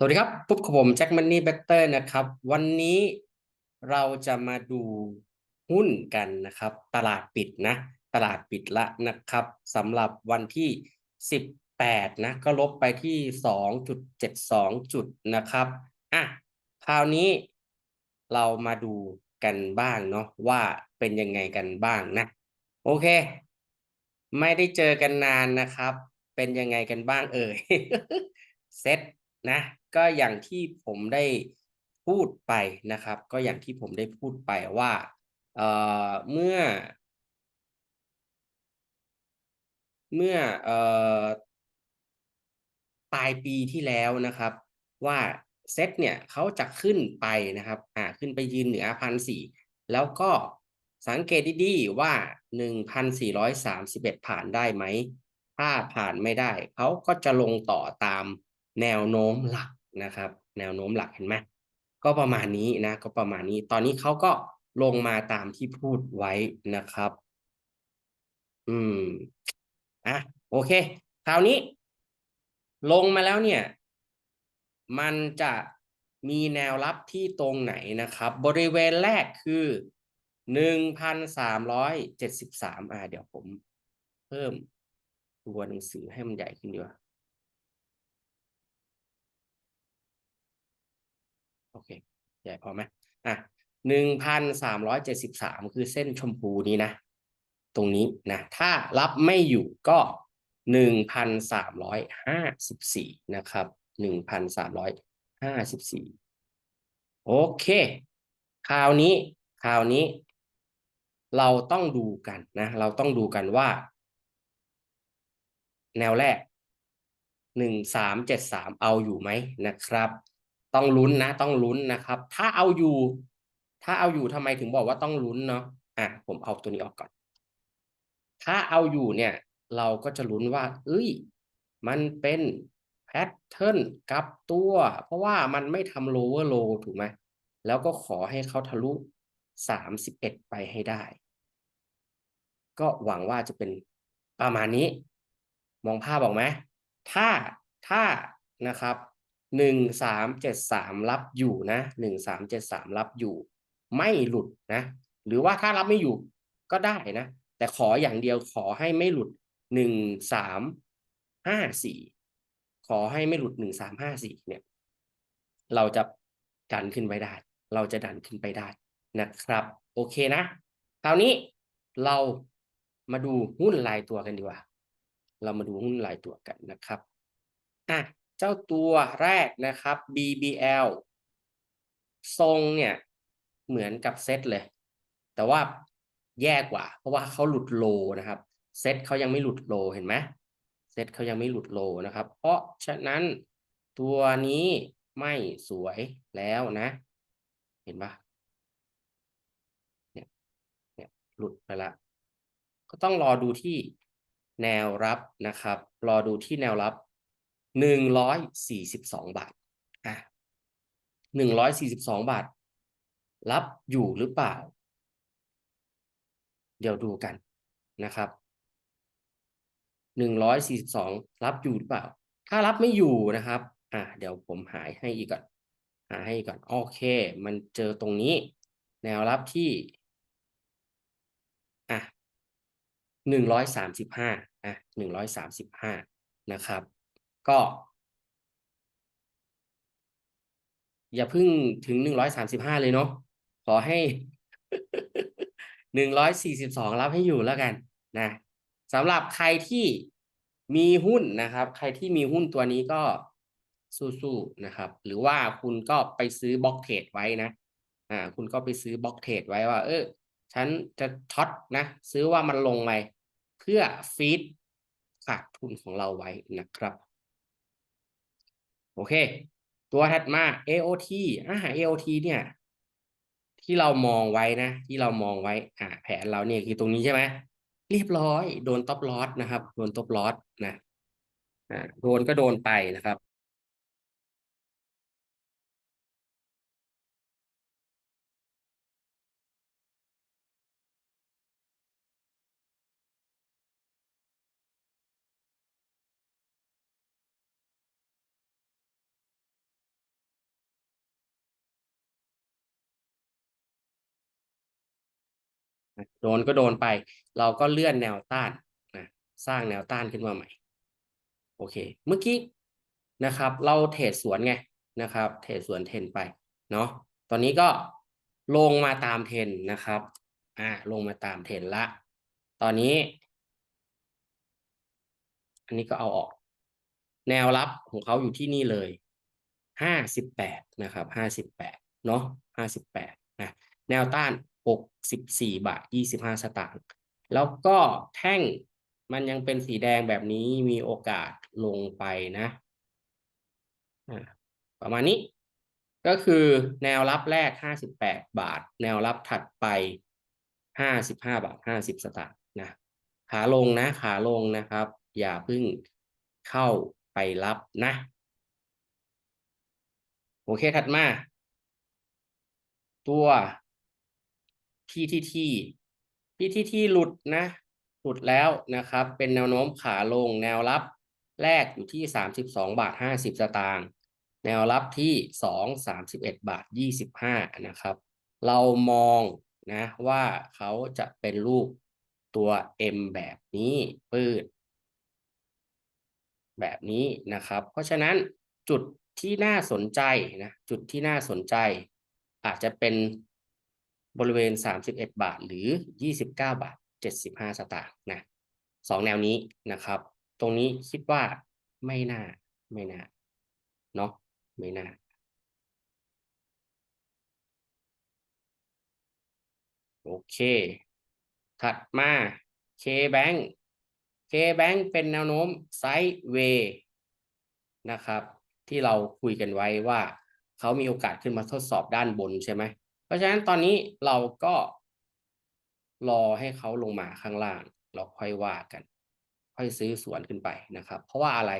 สวัสดีครับพบกับผมแจ็คมันนี่เบเตอร์นะครับ วันนี้เราจะมาดูหุ้นกันนะครับ ตลาดปิดนะ ตลาดปิดละนะครับสำหรับวันที่ 18 นะ ก็ลบไปที่ 2.72 จุดนะครับอะคราวนี้เรามาดูกันบ้างเนาะว่าเป็นยังไงกันบ้างนะ โอเค ไม่ได้เจอกันนานนะครับ เป็นยังไงกันบ้างเอ่ยเซต นะก็อย่างที่ผมได้พูดไปนะครับ ก็อย่างที่ผมได้พูดไปว่าเอ่อเมื่อ เมื่อเอ่อปลายปีที่แล้วนะครับ ว่าเซตเนี่ยเขาจะขึ้นไปนะครับอ่าขึ้นไปยืนเหนือพันสี่แล้วก็สังเกตดีๆว่าหนึ่งพันสี่ร้อยสามสิบเอ็ดผ่านได้ไหม ถ้าผ่านไม่ได้ เขาก็จะลงต่อตาม แนวโน้มหลักนะครับ แนวโน้มหลักเห็นไหมก็ประมาณนี้นะ ก็ประมาณนี้ ตอนนี้เขาก็ลงมาตามที่พูดไว้นะครับ อืมอะโอเค คราวนี้ ลงมาแล้วเนี่ย มันจะมีแนวรับที่ตรงไหนนะครับ บริเวณแรกคือหนึ่งพันสามร้อยเจ็ดสิบสามอ่าเดี๋ยวผม เพิ่มตัวหนังสือให้มันใหญ่ขึ้นดีกว่า โอเคใหญ่พอไหมอะหนึ่งพันสามร้อยเจ็ดสิบสามคือเส้นชมพูนี้นะ ตรงนี้นะ ถ้ารับไม่อยู่ก็หนึ่งพันสามร้อยห้าสิบสี่นะครับหนึ่งพันสามร้อยห้าสิบสี่โอเค คราวนี้ คราวนี้ เราต้องดูกันนะ เราต้องดูกันว่า แนวแรกหนึ่งสามเจ็ดสามเอาอยู่ไหมนะครับ ต้องลุ้นนะ ต้องลุ้นนะครับ ถ้าเอาอยู่ ถ้าเอาอยู่ทำไมถึงบอกว่าต้องลุ้นเนาะอะผมเอาตัวนี้ออกก่อน ถ้าเอาอยู่เนี่ย เราก็จะลุ้นว่า เอ้ย มันเป็นแพทเทิร์นกับตัว เพราะว่ามันไม่ทำโลเวอร์โลถูกไหมแล้วก็ขอให้เขาทะลุสามสิบเอ็ดไปให้ได้ ก็หวังว่าจะเป็นประมาณนี้ มองภาพออกไหมถ้าถ้านะครับ หนึ่งสามเจ็ดสามรับอยู่นะหนึ่งสามเจ็ดสามรับอยู่ ไม่หลุดนะ หรือว่าถ้ารับไม่อยู่ก็ได้นะ แต่ขออย่างเดียวขอให้ไม่หลุดหนึ่งสามห้าสี่ขอให้ไม่หลุดหนึ่งสามห้าสี่เนี่ย เราจะดันขึ้นไปได้ เราจะดันขึ้นไปได้นะครับ โอเคนะคราวนี้เรามาดูหุ้นรายตัวกันดีกว่า เรามาดูหุ้นรายตัวกันนะครับอะ เจ้าตัวแรกนะครับ BBL ทรงเนี่ยเหมือนกับเซตเลย แต่ว่าแย่กว่า เพราะว่าเขาหลุดโลนะครับเซตเขายังไม่หลุดโลเห็นไหมเซตเขายังไม่หลุดโลนะครับ เพราะฉะนั้นตัวนี้ไม่สวยแล้วนะ เห็นปะเนี่ยเนี่ยหลุดไปละก็ต้องรอดูที่แนวรับนะครับ รอดูที่แนวรับ หนึ่งร้อยสี่สิบสองบาทอะหนึ่งร้อยสี่สิบสองบาท รับอยู่หรือเปล่า เดี๋ยวดูกันนะครับหนึ่งร้อยสี่สิบสองรับอยู่หรือเปล่า ถ้ารับไม่อยู่นะครับ อะเดี๋ยวผมหายให้อีกก่อน หาให้ก่อน โอเค มันเจอตรงนี้ แนวรับที่อะหนึ่งร้อยสามสิบห้าอะหนึ่งร้อยสามสิบห้านะครับ ก็ อย่าพิ่งถึงหนึ่งร้อยสามสิบห้าเลยเนาะขอให้หนึ่งร้อยสี่สิบสองรับให้อยู่แล้วกันนะสำหรับใครที่มีหุ้นนะครับ ใครที่มีหุ้นตัวนี้ก็สู้ๆนะครับ หรือว่าคุณก็ไปซื้อบล็อกเทรดไว้นะอ่าคุณก็ไปซื้อบล็อกเทรดไว้ว่า เออฉันจะช็อตนะ ซื้อว่ามันลงไปเพื่อฟีดขาดทุนของเราไว้นะครับ โอเค ตัวถัดมา AOT อ่า AOT เนี่ย ที่เรามองไว้นะ ที่เรามองไว้ อ่าแผนเราเนี่ยคือตรงนี้ใช่ไหมเรียบร้อย โดนต็อปลอสนะครับ โดนต็อปลอสนะอ่าโดนก็โดนไปนะครับ โดนก็โดนไป เราก็เลื่อนแนวต้านนะสร้างแนวต้านขึ้นมาใหม่ โอเค เมื่อกี้นะครับ เราเทรดสวนไงนะครับ เทรดสวนเทรนไปเนาะตอนนี้ก็ลงมาตามเทรนนะครับอ่าลงมาตามเทรนละ ตอนนี้ อันนี้ก็เอาออก แนวรับของเขาอยู่ที่นี่เลยห้าสิบแปดนะครับห้าสิบแปดเนาะห้าสิบแปดนะแนวต้าน หกสิบสี่บาทยี่สิบห้าสตางค์ แล้วก็แท่งมันยังเป็นสีแดงแบบนี้มีโอกาสลงไปนะ ประมาณนี้ ก็คือแนวรับแรกห้าสิบแปดบาท แนวรับถัดไปห้าสิบห้าบาทห้าสิบสตางค์นะ ขาลงนะ ขาลงนะครับ อย่าเพิ่งเข้าไปรับนะ โอเคถัดมา ตัว PTT PTT หลุดนะ หลุดแล้วนะครับ เป็นแนวโน้มขาลงแนวรับแรกอยู่ที่ 32 บาท 50 สตางค์แนวรับที่ 2 31 บาท 25 นะครับ เรามองนะว่าเขาจะเป็นรูปตัว M แบบนี้ปืดแบบนี้นะครับ เพราะฉะนั้นจุดที่น่าสนใจนะจุดที่น่าสนใจ อาจจะเป็น บริเวณ 31 บาท หรือ 29 บาท 75 สตางค์นะสองแนวนี้นะครับ ตรงนี้คิดว่าไม่น่าไม่น่าเนาะไม่น่าโอเค ถัดมา K-Bank K-Bank เป็นแนวโน้มไซด์เวย์นะครับ ที่เราคุยกันไว้ว่า เขามีโอกาสขึ้นมาทดสอบด้านบนใช่ไหม เพราะฉะนั้นตอนนี้เราก็รอให้เขาลงมาข้างล่าง เราค่อยว่ากัน ค่อยซื้อสวนขึ้นไปนะครับ เพราะว่าอะไร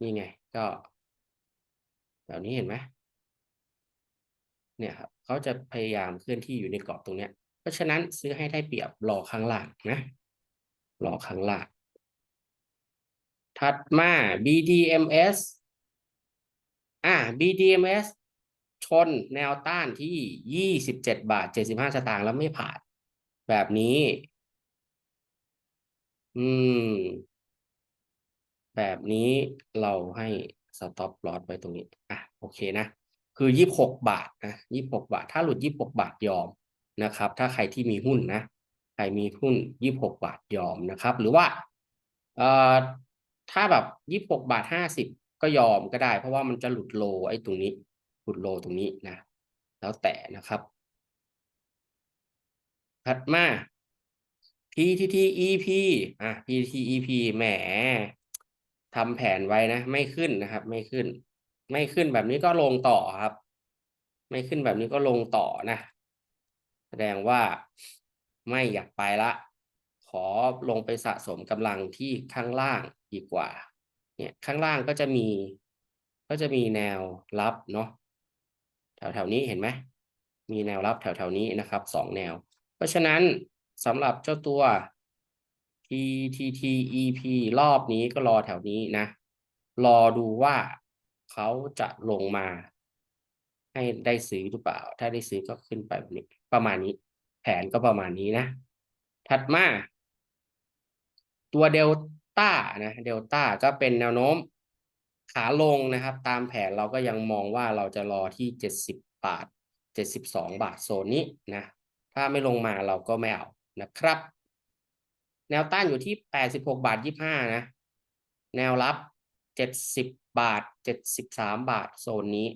นี่ไงก็แบบนี้เห็นไหมเนี่ยครับเขาจะพยายามเคลื่อนที่อยู่ในกรอบตรงเนี้ย เพราะฉะนั้นซื้อให้ได้เปรียบรอข้างล่างนะรอข้างล่าง ถัดมา BDMs อ่า BDMs ชนแนวต้านที่ยี่สิบเจ็ดบาทเจ็ดสิบห้าสตางค์แล้วไม่ผ่าน แบบนี้ อืม แบบนี้เราให้ stop loss ไว้ตรงนี้ อะ โอเคนะ คือยี่บหกบาทนะยี่บหกบาท ถ้าหลุดยี่บหกบาทยอมนะครับ ถ้าใครที่มีหุ้นนะ ใครมีหุ้นยี่บหกบาทยอมนะครับ หรือว่า เอ่อ ถ้าแบบยี่บหกบาทห้าสิบก็ยอมก็ได้ เพราะว่ามันจะหลุดโลไอ้ตรงนีุ้ดโลตรงนี้นะ แล้วแต่นะครับ ถัดมา PTTEP อะ PTTEP แหมทำแผนไว้นะ ไม่ขึ้นนะครับ ไม่ขึ้น ไม่ขึ้นแบบนี้ก็ลงต่อครับ ไม่ขึ้นแบบนี้ก็ลงต่อนะ แสดงว่าไม่อยากไปละ ขอลงไปสะสมกำลังที่ข้างล่างดีกว่า เนี่ยข้างล่างก็จะมี ก็จะมีแนวรับเนาะ แถวๆนี้เห็นไหมมีแนวรับแถวๆนี้นะครับสองแนว เพราะฉะนั้นสำหรับเจ้าตัว PTTEP รอบนี้ก็รอแถวนี้นะ รอดูว่าเขาจะลงมาให้ได้ซื้อหรือเปล่า ถ้าได้ซื้อก็ขึ้นไปแบบนี้ ประมาณนี้ แผนก็ประมาณนี้นะ ถัดมา ตัวเดลต้านะ เดลต้าก็เป็นแนวโน้ม ขาลงนะครับ ตามแผนเราก็ยังมองว่าเราจะรอที่เจ็ดสิบบาทเจ็ดสิบสองบาทโซนนี้นะ ถ้าไม่ลงมาเราก็ไม่เอานะครับ แนวต้านอยู่ที่แปดสิบหกบาทยี่ห้านะ แนวรับเจ็ดสิบบาทเจ็ดสิบสามบาทโซนนี้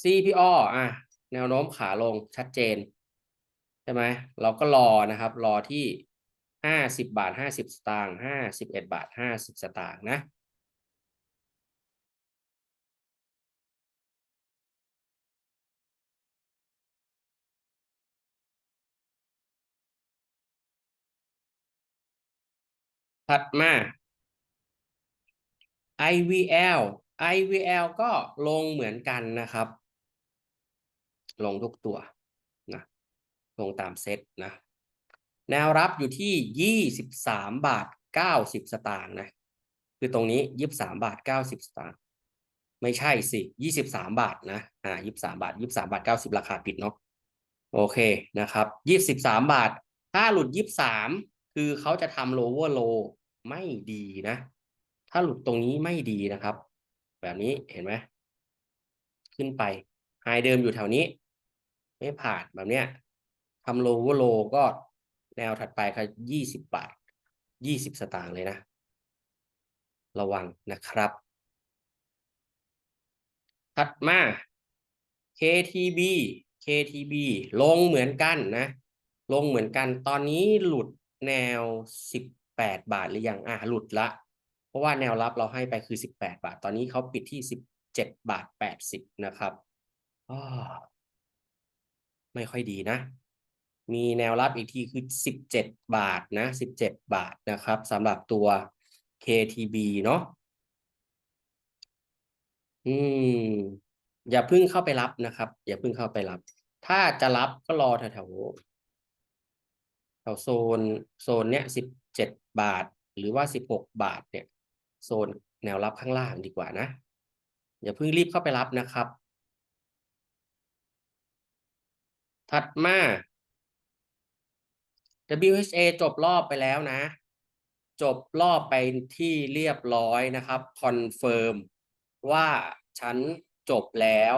CPO อะ แนวโน้มขาลงชัดเจน ใช่ไหม เราก็รอนะครับ รอที่ ห้าสิบบาทห้าสิบสตางค์ห้าสิบเอ็ดบาทห้าสิบสตางค์นะถัดมา IVL IVL ก็ลงเหมือนกันนะครับ ลงทุกตัวนะลงตามเซตนะ แนวรับอยู่ที่ยี่สิบสามบาทเก้าสิบสตางค์นะ คือตรงนี้ยี่สิบสามบาทเก้าสิบสตางค์ไม่ใช่สิยี่สิบสามบาทนะอ่ายี่สิบสามบาทยี่สิบสามบาทเก้าสิบราคาปิดเนาะโอเคนะครับยี่สิบสามบาท ถ้าหลุดยี่สามคือเขาจะทำ lower low ไม่ดีนะ ถ้าหลุดตรงนี้ไม่ดีนะครับ แบบนี้เห็นไหมขึ้นไปไฮเดิมอยู่แถวนี้ ไม่ผ่านแบบเนี้ยทำ lower low ก็ แนวถัดไปคือยี่สิบบาทยี่สิบสตางค์เลยนะ ระวังนะครับ ถัดมา KTB KTB ลงเหมือนกันนะ ลงเหมือนกันตอนนี้หลุดแนว 18 บาทหรือยังอะหลุดละ เพราะว่าแนวรับเราให้ไปคือ 18 บาท ตอนนี้เขาปิดที่ 17 บาท 80 นะครับไม่ค่อยดีนะ มีแนวรับอีกทีคือ 17 บาทนะ17 บาทนะครับสำหรับตัว KTB เนาะอืม อย่าเพิ่งเข้าไปรับนะครับ อย่าเพิ่งเข้าไปรับ ถ้าจะรับก็รอแถวแถวแถวโซนโซนเนี้ยสิบเจ็ดบาท หรือว่าสิบหกบาท เนี่ย โซนแนวรับข้างล่างดีกว่านะ อย่าเพิ่งรีบเข้าไปรับนะครับ ถัดมา WHA จบรอบไปแล้วนะ จบรอบไปที่เรียบร้อยนะครับคอนเฟิร์มว่าฉันจบแล้ว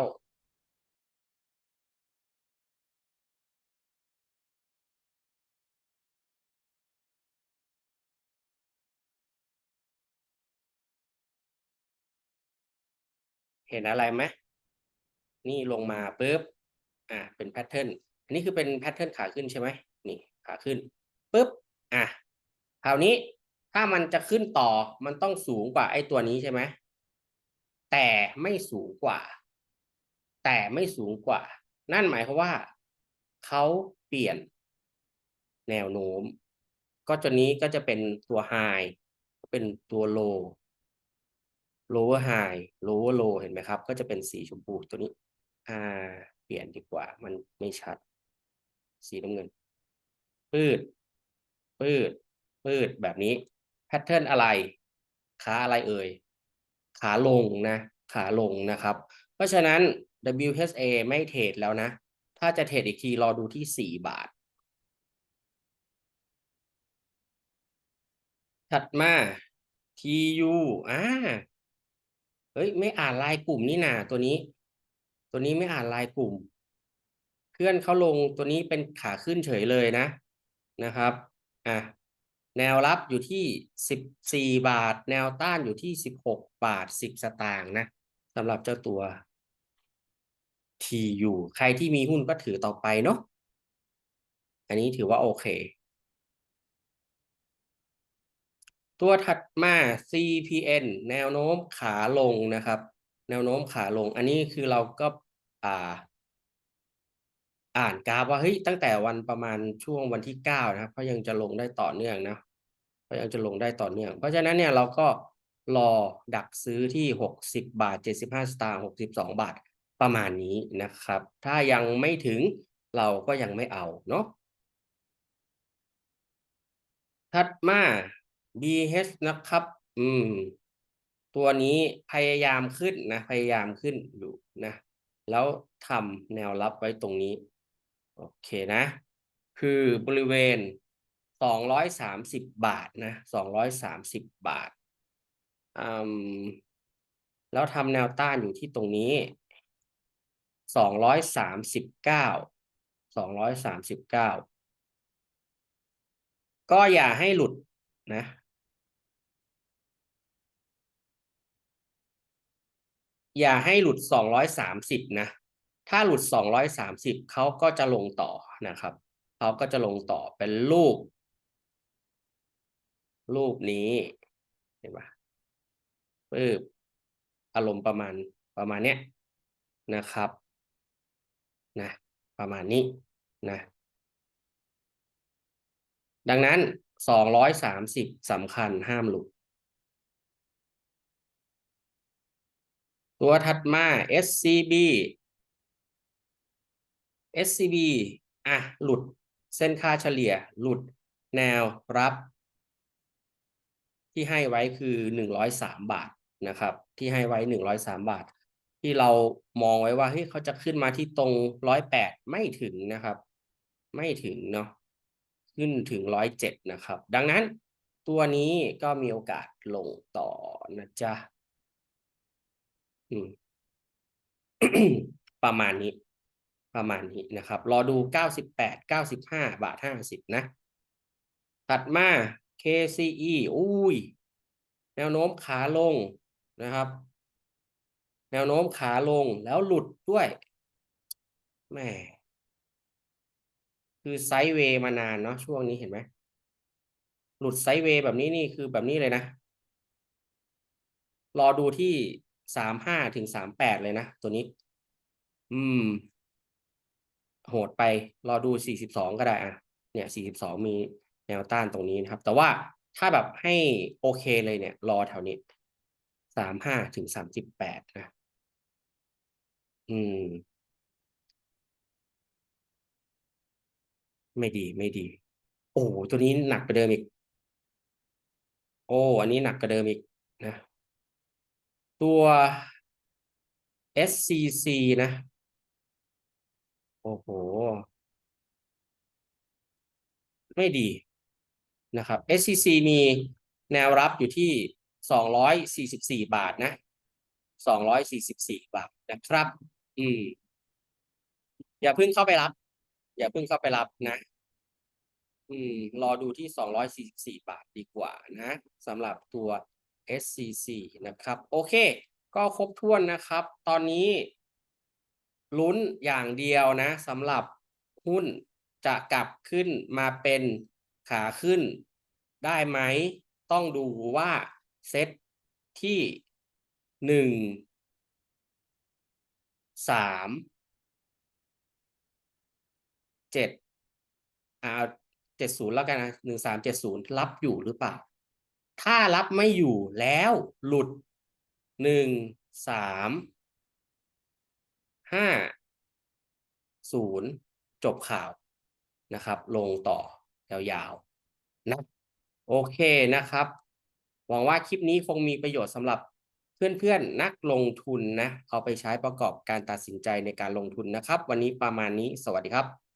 เห็นอะไรไหมนี่ลงมาปุ๊บ อะเป็นแพทเทิร์น อันนี้คือเป็นแพทเทิร์นขาขึ้นใช่ไหมนี่ ขาขึ้นปุ๊บอะคราวนี้ถ้ามันจะขึ้นต่อมันต้องสูงกว่าไอ้ตัวนี้ใช่ไหมแต่ไม่สูงกว่า แต่ไม่สูงกว่า นั่นหมายความว่าเขาเปลี่ยนแนวโน้ม ก็ตัวนี้ก็จะเป็นตัว high เป็นตัว low lower high lower low เห็นไหมครับ ก็จะเป็นสีชมพูตัวนี้ อ่า เปลี่ยนดีกว่า มันไม่ชัด สีน้ำเงิน ปืดปืดปืดแบบนี้แพทเทิร์นอะไร ขาอะไรเอ่ย ขาลงนะ ขาลงนะครับ เพราะฉะนั้น WHA ไม่เทรดแล้วนะ ถ้าจะเทรดอีกทีรอดูที่ 4 บาท ถัดมา TU อ่าเฮ้ย ไม่อ่านลายกลุ่มนี่นาตัวนี้ ตัวนี้ไม่อ่านลายกลุ่ม เพื่อนเขาลงตัวนี้เป็นขาขึ้นเฉยเลยนะ นะครับอะแนวรับอยู่ที่สิบสี่บาท แนวต้านอยู่ที่สิบหกบาทสิบสตางค์นะสำหรับเจ้าตัว TU ใครที่มีหุ้นก็ถือต่อไปเนาะอันนี้ถือว่าโอเค ตัวถัดมา CPN แนวโน้มขาลงนะครับ แนวโน้มขาลง อันนี้คือเราก็อ่า อ่านกราฟว่าเฮ้ยตั้งแต่วันประมาณช่วงวันที่เก้านะครับเขายังจะลงได้ต่อเนื่องนะเขายังจะลงได้ต่อเนื่อง เพราะฉะนั้นเนี่ยเราก็รอดักซื้อที่หกสิบบาทเจ็ดสิบห้าสตางค์หกสิบสองบาทประมาณนี้นะครับ ถ้ายังไม่ถึงเราก็ยังไม่เอาเนาะถัดมา BH นะครับ อืม ตัวนี้พยายามขึ้นนะ พยายามขึ้นอยู่นะ แล้วทำแนวรับไว้ตรงนี้ โอเคนะ คือบริเวณสองร้อยสามสิบบาทนะสองร้อยสามสิบบาทแล้วทำแนวต้านอยู่ที่ตรงนี้สองร้อยสามสิบเก้าสองร้อยสามสิบเก้าก็อย่าให้หลุดนะอย่าให้หลุดสองร้อยสามสิบนะ ถ้าหลุดสองร้อยสามสิบเขาก็จะลงต่อนะครับเขาก็จะลงต่อเป็นรูป รูปนี้เห็นปะปึ๊บอารมณ์ประมาณประมาณเนี้ยนะครับนะประมาณนี้นะดังนั้นสองร้อยสามสิบสำคัญห้ามหลุด ตัวถัดมา SCB SCB อะหลุดเส้นค่าเฉลี่ยหลุดแนวรับ ที่ให้ไว้คือหนึ่งร้อยสามบาทนะครับ ที่ให้ไว้หนึ่งร้อยสามบาท ที่เรามองไว้ว่าเฮ้ยเขาจะขึ้นมาที่ตรงร้อยแปดไม่ถึงนะครับ ไม่ถึงเนาะขึ้นถึงร้อยเจ็ดนะครับ ดังนั้นตัวนี้ก็มีโอกาสลงต่อนะจ๊ะประมาณนี้ ประมาณนี้นะครับ รอดูเก้าสิบแปดเก้าสิบห้าบาทห้าสิบนะถัดมา KCE อุ้ย แนวโน้มขาลงนะครับ แนวโน้มขาลงแล้วหลุดด้วยแหม่คือไซด์เวย์มานานเนาะช่วงนี้เห็นไหม หลุดไซด์เวย์แบบนี้นี่คือแบบนี้เลยนะ รอดูที่สามห้าถึงสามแปดเลยนะ ตัวนี้ อืม โหดไปรอดูสี่สิบสองก็ได้อะเนี่ยสี่สิบสองมีแนวต้านตรงนี้นะครับ แต่ว่าถ้าแบบให้โอเคเลยเนี่ย รอแถวนี้สามห้าถึงสามสิบแปดนะ อืม ไม่ดีไม่ดี โอ้ตัวนี้หนักกว่าเดิมอีก โอ้ อันนี้หนักกว่าเดิมอีกนะ ตัว SCC นะ อ้โห ไม่ดีนะครับ SCC มีแนวรับอยู่ที่สองร้อยสี่สิบสี่บาทนะสองร้อยสี่สิบสี่บาทนะครับ อืม อย่าเพิ่งเข้าไปรับ อย่าเพิ่งเข้าไปรับนะ อืม รอดูที่สองร้อยสี่สิบสี่บาทดีกว่านะสำหรับตัว SCC นะครับ โอเค ก็ครบถ้วนนะครับ ตอนนี้ ลุ้นอย่างเดียวนะสำหรับหุ้นจะกลับขึ้นมาเป็นขาขึ้นได้ไหม ต้องดูว่าเซตที่หนึ่งสามเจ็ดอ่าเจ็ดศูนย์แล้วกันนะหนึ่งสามเจ็ดศูนย์รับอยู่หรือเปล่า ถ้ารับไม่อยู่แล้วหลุดหนึ่งสาม ห้าศูนย์จบข่าวนะครับ ลงต่อยาวๆนะโอเคนะครับ หวังว่าคลิปนี้คงมีประโยชน์สำหรับเพื่อนๆนักลงทุนนะ เอาไปใช้ประกอบการตัดสินใจในการลงทุนนะครับ วันนี้ประมาณนี้สวัสดีครับ